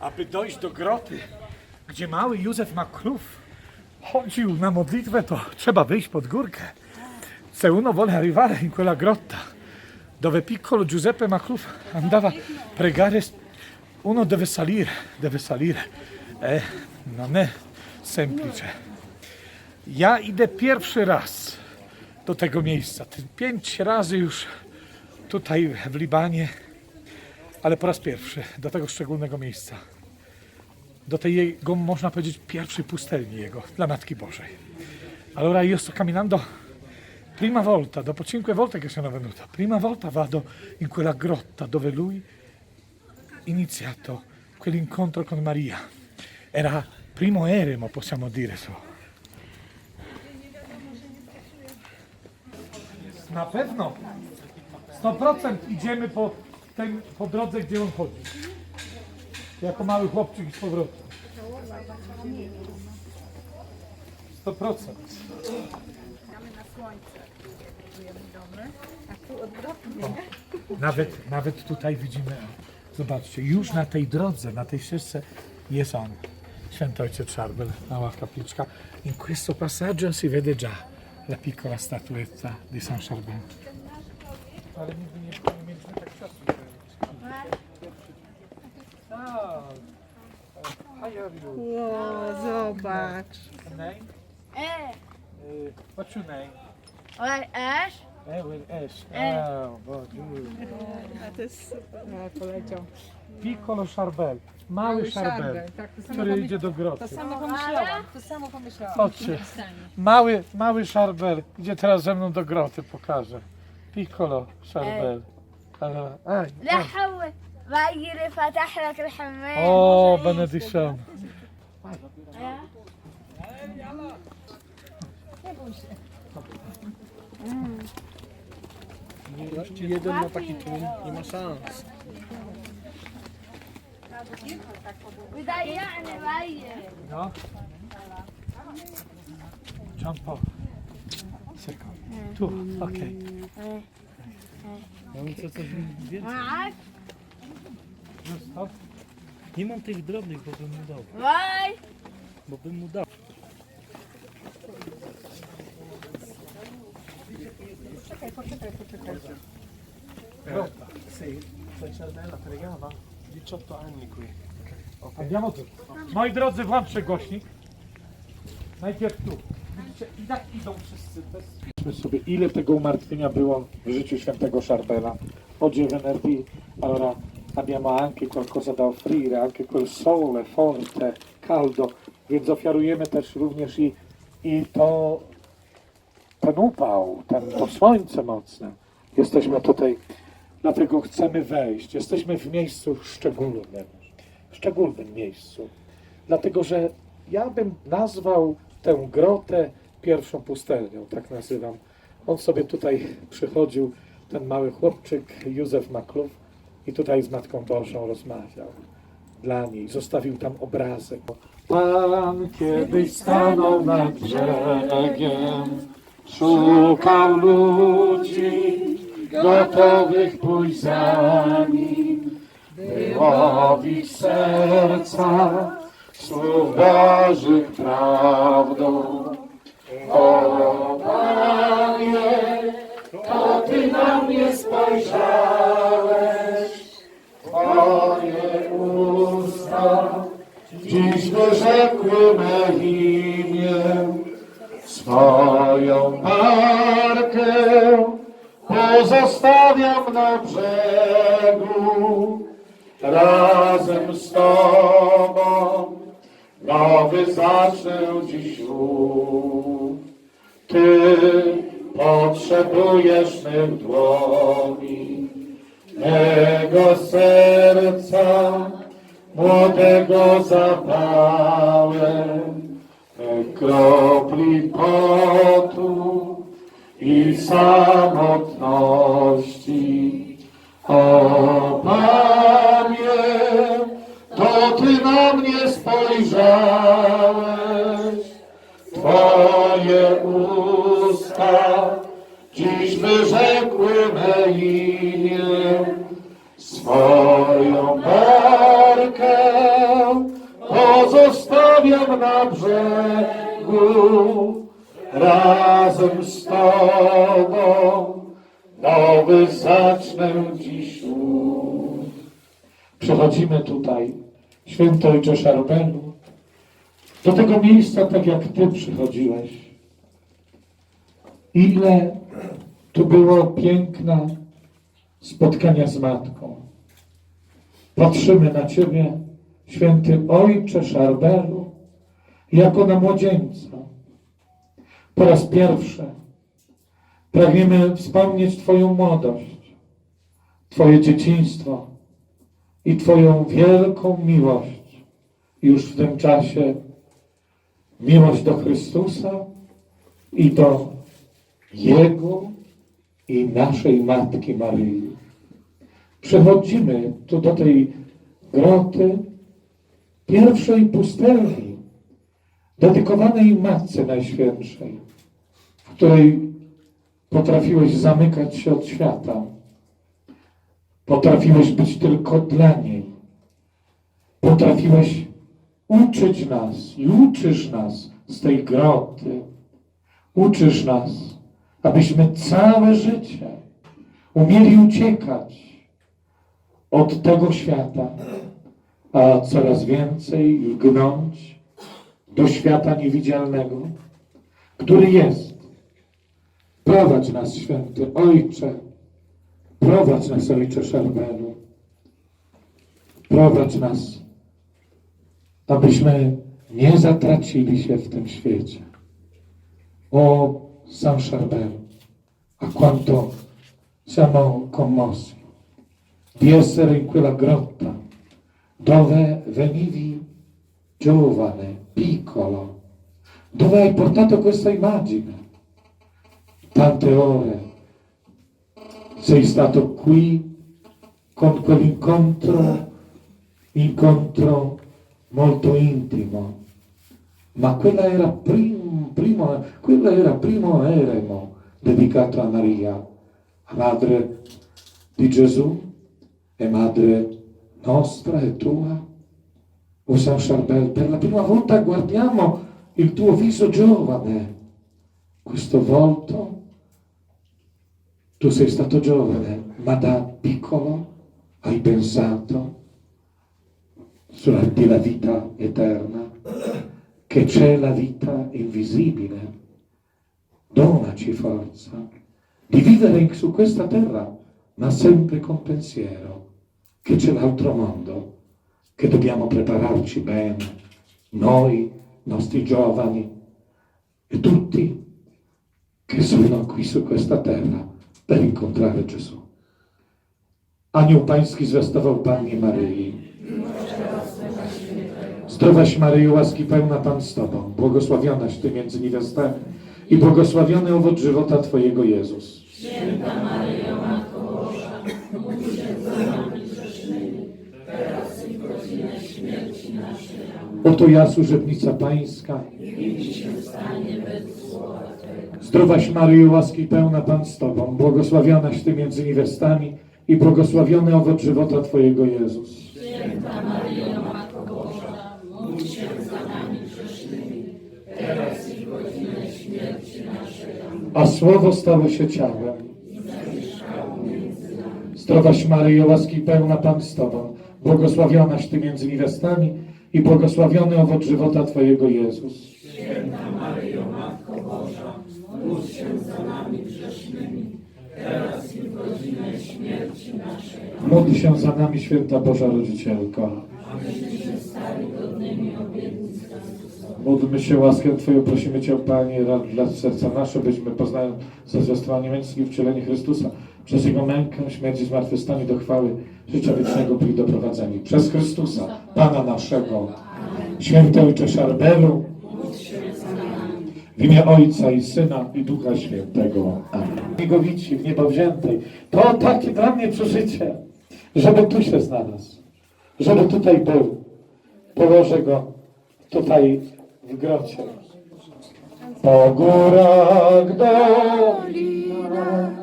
aby dojść do groty, gdzie mały Józef Makrów chodził na modlitwę, to trzeba wyjść pod górkę. Se uno vuole arrivare in quella grotta dove piccolo Giuseppe Macluf andava a pregare, uno deve salire, deve salire. E non è semplice. Ja idę pierwszy raz do tego miejsca. Pięć razy już tutaj w Libanie, ale po raz pierwszy do tego szczególnego miejsca. Do tej jego, można powiedzieć, pierwszej pustelni jego, dla Matki Bożej. Allora io sto camminando prima volta, dopo cinque volte che sono venuta, prima volta vado in quella grotta dove lui iniziato quell'incontro con Maria. Era primo eremo, possiamo dire so. Na pewno 100% idziemy po, tym, po drodze, gdzie on chodzi. Jako mały chłopczyk i z powrotem. 100%. Nawet, nawet tutaj widzimy, zobaczcie, już na tej drodze, na tej ścieżce jest on, święty ojciec Szarbel, mała kapliczka. In questo passaggio si vede già la piccola statuetta di San Charbel. Ale nigdy nie, nie mieliśmy tak czasu. Wow, zobacz. name? Eh. Uh, what's your name? Like Ash? Eh, well, Ash. Oh, Boże. A to jest super. No. Piccolo Charbel. Mały Charbel, Tak, który idzie do to groty. samo pomyślałam. To samo pomyślałam. Chodźcie. Mały, mały Charbel idzie teraz ze mną do groty, pokażę. Piccolo Charbel. Ale, aj, باقي فتح لك الحمام O, benediction. Jeden ma taki tłum, nie ma szans. بيضيعني باين No. Jump off. Second. Tu, okej. Ja bym chce coś więcej. معك Zostaw. Nie mam tych drobnych, bo bym mu dał. Waj! Bo bym mu dał. Poczekaj, poczekaj, poczekaj. Pronta. Sì, cervella pregava 18 anni qui. Okay. Andiamo tu. Moi drodzy, włączę głośnik. Najpierw tu. Widzicie, i tak idą wszyscy bez... Sobie, ile tego umartwienia było w życiu świętego Szarbela. Odzie w energii, abbiamo anche qualcosa da offrire, anche quel sole forte, caldo, więc ofiarujemy też również i, i to, ten upał, ten, to słońce mocne. Jesteśmy tutaj, dlatego chcemy wejść. Jesteśmy w miejscu szczególnym szczególnym miejscu. Dlatego, że ja bym nazwał tę grotę pierwszą pustelnią, tak nazywam. On sobie tutaj przychodził, ten mały chłopczyk Józef Maklów i tutaj z Matką Bożą rozmawiał dla niej. Zostawił tam obrazek. Pan kiedyś stanął nad brzegiem, szukał ludzi gotowych pójść za nim wyłowić serca słów Bożych prawdą. O Panie, to Ty na mnie spojrzałeś, dziś wyrzekły me imię, swoją markę. Pozostawiam na brzegu razem z Tobą. Nowy zacznę dziś ruch. Ty potrzebujesz mych dłoni, mego serca, młodego zapałem, kropli potu i samotności. O Panie, to Ty na mnie spojrzałeś, Twoje usta dziś wyrzekły me imię, swoją na brzegu, razem z Tobą nowy zacznę dziś. Przechodzimy tutaj, święty Ojcze Szarbelu, do tego miejsca tak jak Ty przychodziłeś. Ile tu było piękna spotkania z Matką. Patrzymy na Ciebie, święty Ojcze Szarbelu, jako na młodzieńca. Po raz pierwszy pragniemy wspomnieć Twoją młodość, Twoje dzieciństwo i Twoją wielką miłość. Już w tym czasie miłość do Chrystusa i do Jego i naszej Matki Maryi. Przechodzimy tu do tej groty pierwszej pustelni, dedykowanej Matce Najświętszej, w której potrafiłeś zamykać się od świata. Potrafiłeś być tylko dla niej. Potrafiłeś uczyć nas i uczysz nas z tej groty. Uczysz nas, abyśmy całe życie umieli uciekać od tego świata, a coraz więcej lgnąć do świata niewidzialnego, który jest. Prowadź nas, święty Ojcze, prowadź nas, Ojcze Szarbelu, prowadź nas, abyśmy nie zatracili się w tym świecie. O San Charbel, a quanto siamo commossi di essere in quella grotta dove venivi giovane, piccolo, dove hai portato questa immagine. Tante ore sei stato qui con quell'incontro, incontro molto intimo, ma quella era prim- primo, quella era primo eremo dedicato a Maria, madre di Gesù e madre nostra e tua. O San Charbel, per la prima volta guardiamo il tuo viso giovane, questo volto. Tu sei stato giovane, ma da piccolo hai pensato sulla vita eterna, che c'è la vita invisibile. Donaci forza di vivere su questa terra, ma sempre con pensiero che c'è l'altro mondo, che dobbiamo prepararci bene, noi, nostri giovani e tutti che sono qui su questa terra per incontrare Gesù. Anioł Pański zwiastował Pannie Maryi. Zdrowaś Maryjo, łaski pełna Pan z Tobą, błogosławionaś Ty między niewiastami i błogosławiony owoc żywota Twojego Jezus. Oto ja, służebnica Pańska. Zdrowaś Maryjo, łaski pełna Pan z Tobą, błogosławionaś Ty między niewiastami i błogosławiony owoc żywota Twojego Jezus. A Słowo stało się ciałem. Zdrowaś Maryjo, łaski pełna Pan z Tobą, błogosławionaś Ty między niewiastami i błogosławiony owoc żywota Twojego Jezus. Módl się za nami, święta Boża Rodzicielko. Módlmy się łaskę Twoją, prosimy Cię, Panie, rad dla serca nasze, byśmy poznając ze zwiastowanie męskie wcielenie Chrystusa, przez Jego mękę, śmierć i zmartwychwstanie do chwały, życia wiecznego byli doprowadzeni. Przez Chrystusa, Pana naszego, święty Ojcze Szarbelu, w imię Ojca i Syna i Ducha Świętego. Amen. Migowici w niebo wziętej. To takie dla mnie przeżycie, żeby tu się znalazł, żeby tutaj był. Położę go tutaj w grocie. Po górach dolina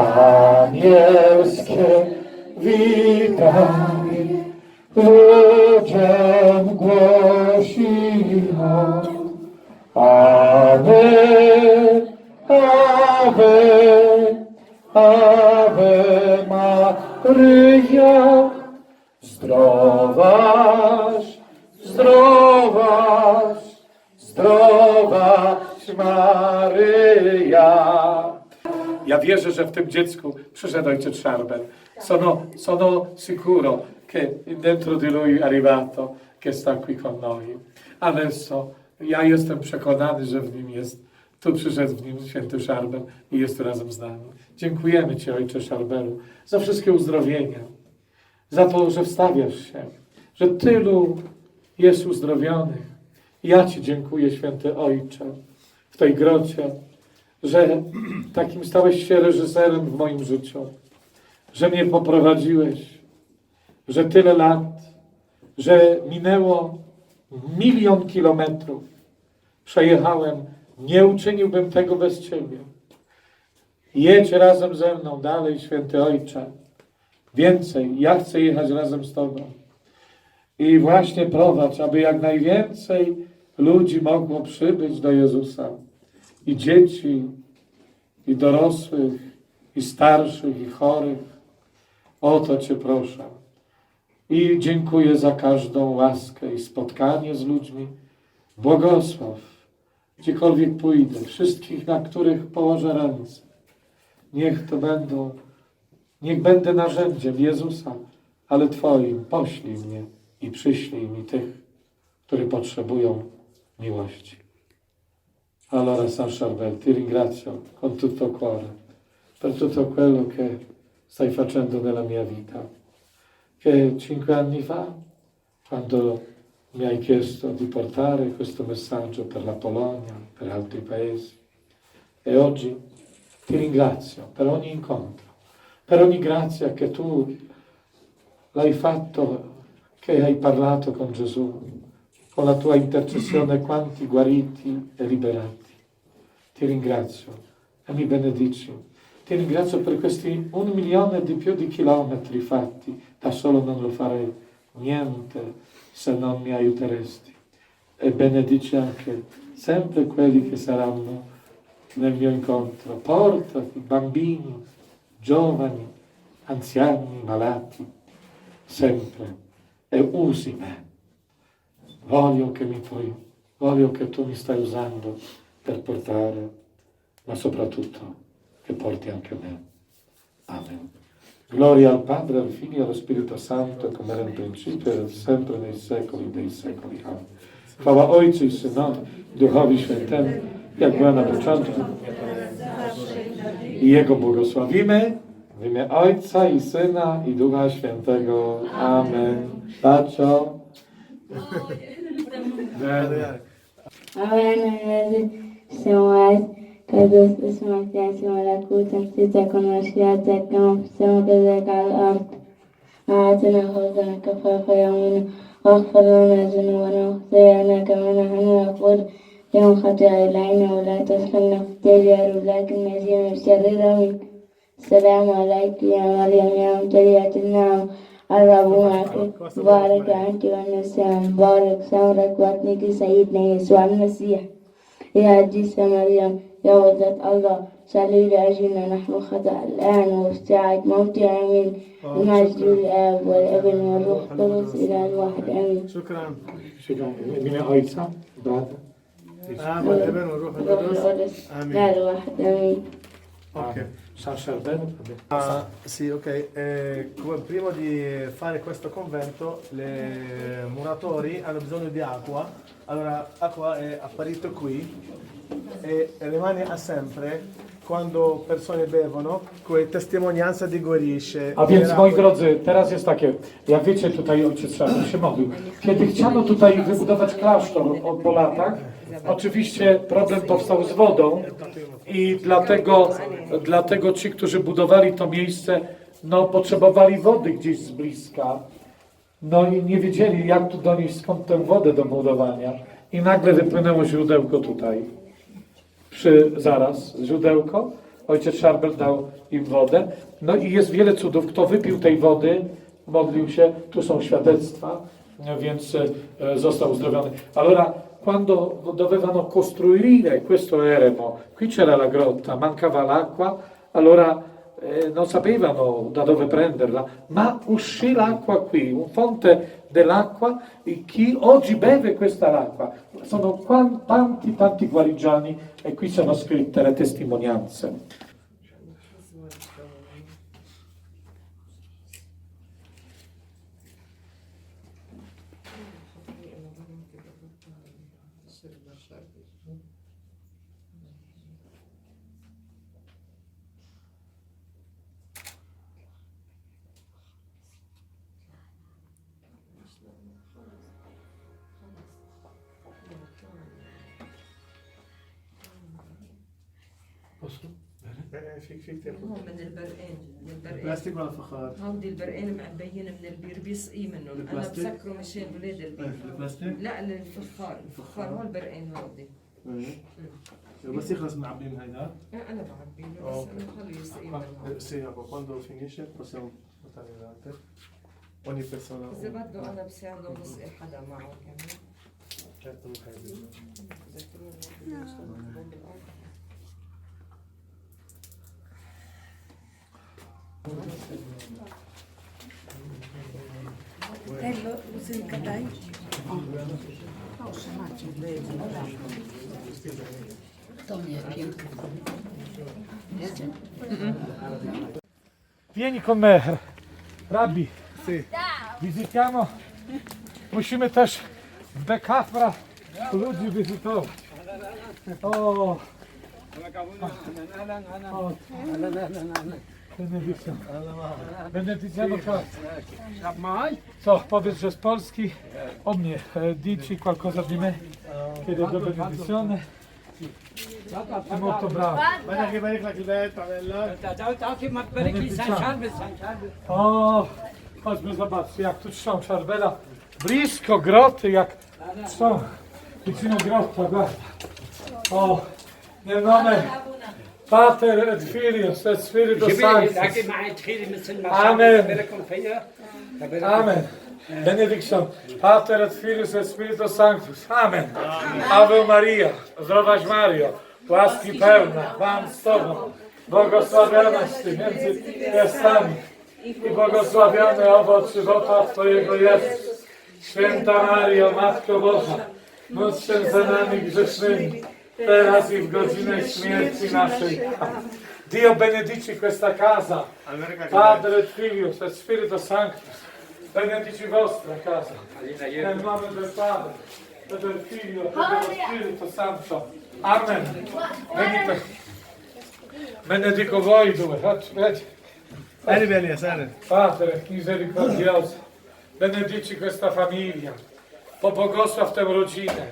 anielskie witanie że w tym dziecku przyszedł ojciec Szarbel. Sono, sono sicuro che dentro di lui è arrivato, che sta qui con noi. Adesso ja jestem przekonany, że w nim jest, tu przyszedł w nim święty Szarbel i jest tu razem z nami. Dziękujemy Ci, ojcze Szarbelu, za wszystkie uzdrowienia, za to, że wstawiasz się, że tylu jest uzdrowionych. Ja Ci dziękuję, święty ojcze, w tej grocie, że takim stałeś się reżyserem w moim życiu, że mnie poprowadziłeś, że tyle lat, że minęło milion kilometrów. Przejechałem, nie uczyniłbym tego bez Ciebie. Jedź razem ze mną dalej, święty Ojcze. Więcej, ja chcę jechać razem z Tobą. I właśnie prowadź, aby jak najwięcej ludzi mogło przybyć do Jezusa. I dzieci, i dorosłych, i starszych, i chorych. O to Cię proszę. I dziękuję za każdą łaskę i spotkanie z ludźmi. Błogosław, gdziekolwiek pójdę, wszystkich, na których położę ręce. Niech to będą, niech będę narzędziem Jezusa, ale Twoim. Poślij mnie i przyślij mi tych, którzy potrzebują miłości. Allora San Charbel, ti ringrazio con tutto cuore per tutto quello che stai facendo nella mia vita. Che cinque anni fa, quando mi hai chiesto di portare questo messaggio per la Polonia, per altri paesi, e oggi ti ringrazio per ogni incontro, per ogni grazia che tu l'hai fatto, che hai parlato con Gesù, con la tua intercessione quanti guariti e liberati. Ti ringrazio e mi benedici. Ti ringrazio per questi un milione di più di chilometri fatti. Da solo non lo farei niente se non mi aiuteresti. E benedici anche sempre quelli che saranno nel mio incontro. Portati bambini, giovani, anziani, malati, sempre. E usi me. Voglio che mi puoi, voglio che tu mi stai usando per portare, ma soprattutto che porti anche me. Amen. Gloria al Padre, al Figlio e allo Spirito Santo, come era in principio e sempre nei secoli dei secoli. Amen. Chwała Ojcu no, e i Synowi, Duchowi Świętemu, jak była na początku. I Jego błogosławimy w imię Ojca i Syna i Ducha Świętego. Amen. Pacio. Amen. Amen. السماوات قدس اسمك يأتي ملكوتك تكن مشيئتك كما في السماء كذلك على الأرض أعطنا خبزنا كفاف يومنا واغفر لنا ذنوبنا وخطايانا كما نحن نغفر لمن خطأ إلينا ولا تدخلنا في التجارب لكن نجينا من الشر منك السلام عليك يا مريم يا ممتلئة النعم الرب معك مبارك أنت والنساء مبارك ثمرك وابنك سيدنا يسوع المسيح يا عزيزة مريم يا ولدة الله صلي لأجلنا نحن خطأ الآن وفي ساعة موت آمين. المجد للآب والابن والروح القدس إلى الواحد. آمين. شكرا. W imię Ojca, Brata. آب والابن والروح الروح القدس. آمين. إلى الواحد. آمين. Ok. San Charbel. Ah, sì, ok. Eh, come- prima di fare questo convento, le muratori hanno bisogno di acqua. Allora, acqua è apparito qui e rimane a sempre quando persone bevono, come testimonianza di guarisce. A więc moi drodzy, teraz jest takie, jak wiecie tutaj ojciec modlił. Kiedy chciano tutaj wybudować klasztor po latach, oczywiście problem powstał z wodą i dlatego, dlatego ci, którzy budowali to miejsce, no potrzebowali wody gdzieś z bliska. No i nie wiedzieli, jak tu donieść skąd tę wodę do budowania. I nagle wypłynęło źródełko tutaj. Przy, zaraz źródełko. Ojciec Szarbel dał im wodę. No i jest wiele cudów. Kto wypił tej wody, modlił się, tu są świadectwa, więc e, został uzdrowiony. Allora, quando dovevano costruire questo eremo, qui c'era la grotta, mancava l'acqua, allora eh, non sapevano da dove prenderla, ma uscì l'acqua qui, un fonte dell'acqua, e chi oggi beve questa acqua. Sono tanti, tanti guarigiani e qui sono scritte le testimonianze. شكرا فخار هودي البرقان معبيين من البير بيسقي منهم. أنا بسكره مشان ولاد إيه البلاستيك؟ لا الفخار الفخار. هو البرقان هودي. إيه. بس يخلص نعبيه من هيدا؟ إيه، أنا بعبيه بس خليه يسقي منه إيه، سي هابا كوندو فينيشر باسيون وني بيرسونال إذا بده أنا بساعده بسقي حدا معه كمان. Con me, Rabbi. Sì. Wizytiamo. Musimy też w Bekafra ludzi wizytować. O, o. Będę pisał. Będę Co, powiedz, że z Polski o mnie. Dici qualcosa di me, che do benedizione. È molto bravo. Guarda. O, chodźmy zobaczcie, jak tu trzą czarwela. Blisko groty, jak trzą. Wycina grota. O, nie mamy. Pater et Filius et Spiritus Sanctus. Amen. Amen. Benediction. Pater et Filius et Spiritus Sanctus. Amen. Ave Maria, zdrowaś Mario, łaski pełna, Pan z Tobą, błogosławionaś Ty między niewiastami i błogosławiony owoc żywota Twojego Jezus. Święta Mario, Matko Boża, módl się za nami grzesznymi, teraz i w godzinę śmierci naszej. Amen. Dio benedici questa casa, Padre Filius et Spiritus Sanctus, benedici vostra casa, nel nome del Padre, e del Figlio e dello Spirito Santo. Amen. Benedico voi due. Vieni bene, ya sale. Padre misericordioso, benedici questa famiglia, pobłogosław tę rodzinę,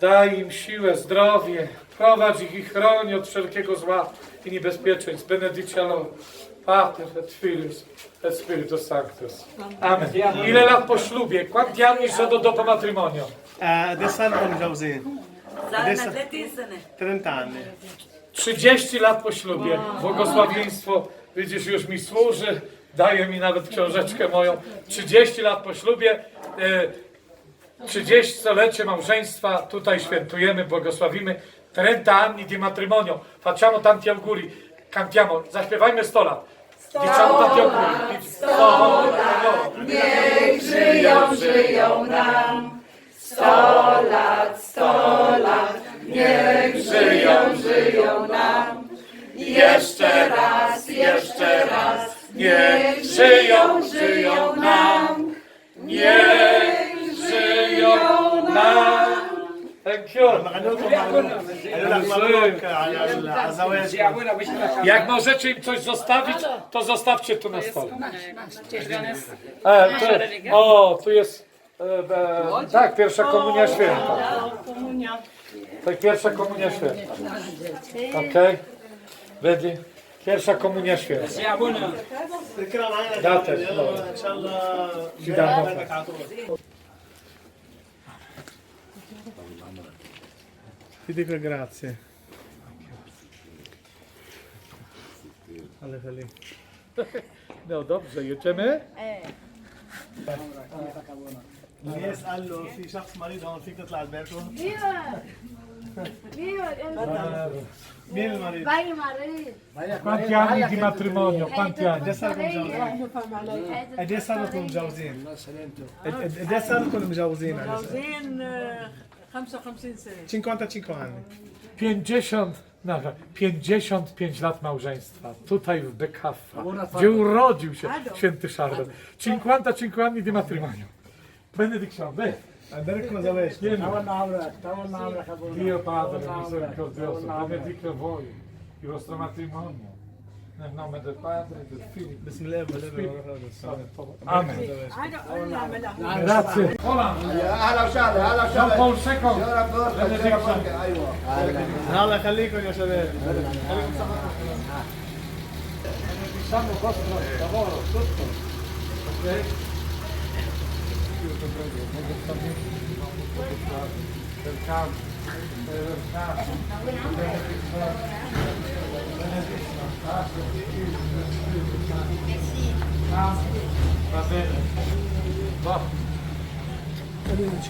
Daj im siłę, zdrowie, prowadź ich i chroni od wszelkiego zła i niebezpieczeństw. Benedicelo, Pater et Filius et Spiritus Sanctus. Amen. Ile lat po ślubie? Quanti anni sono dopo matrimonio? Eh, adesso non José. Adesso 30 30 lat po ślubie. Błogosławieństwo, widzisz, już mi służy. Daje mi nawet książeczkę moją. 30 lat po ślubie. E, 30-lecie małżeństwa. Tutaj świętujemy, błogosławimy. 30 anni di matrimonio. Facciamo tanti auguri. Cantiamo. Zaśpiewajmy 100 lat. Diciamo tanti auguri. 100 lat. Niech żyją, żyją nam. 100 lat, 100 lat. Niech żyją, żyją nam. Jeszcze raz, jeszcze raz. Niech żyją, żyją nam. Niech jak możecie im coś zostawić, to zostawcie tu na stole. E, tu, o, tu jest. E, tak, tak, pierwsza komunia święta. Tak, pierwsza komunia święta. Okej. Okay. Pierwsza komunia święta. Datę. No. Ti dico grazie. Ale خليك No dobrze, jedziemy? يسأل له في شخص مريض هون فيك تطلع البيركو ايوه Vieni il marito. Vai marito. Quanti anni di matrimonio? Quanti anni? ed è stato con Jawzin ed ed è stato con Jawzin جوزين آه، 55 سنة 55 anni 50, nawet 55 lat małżeństwa, tutaj w Bekaffa, gdzie urodził się święty Szarbel. 55 anni di matrimonio. Benediction, beh, andare con Zawesh Dio Padre misericordioso, benedica voi, il vostro matrimonio, نعمل البادري del figlio. الله يخليكم يا شباب non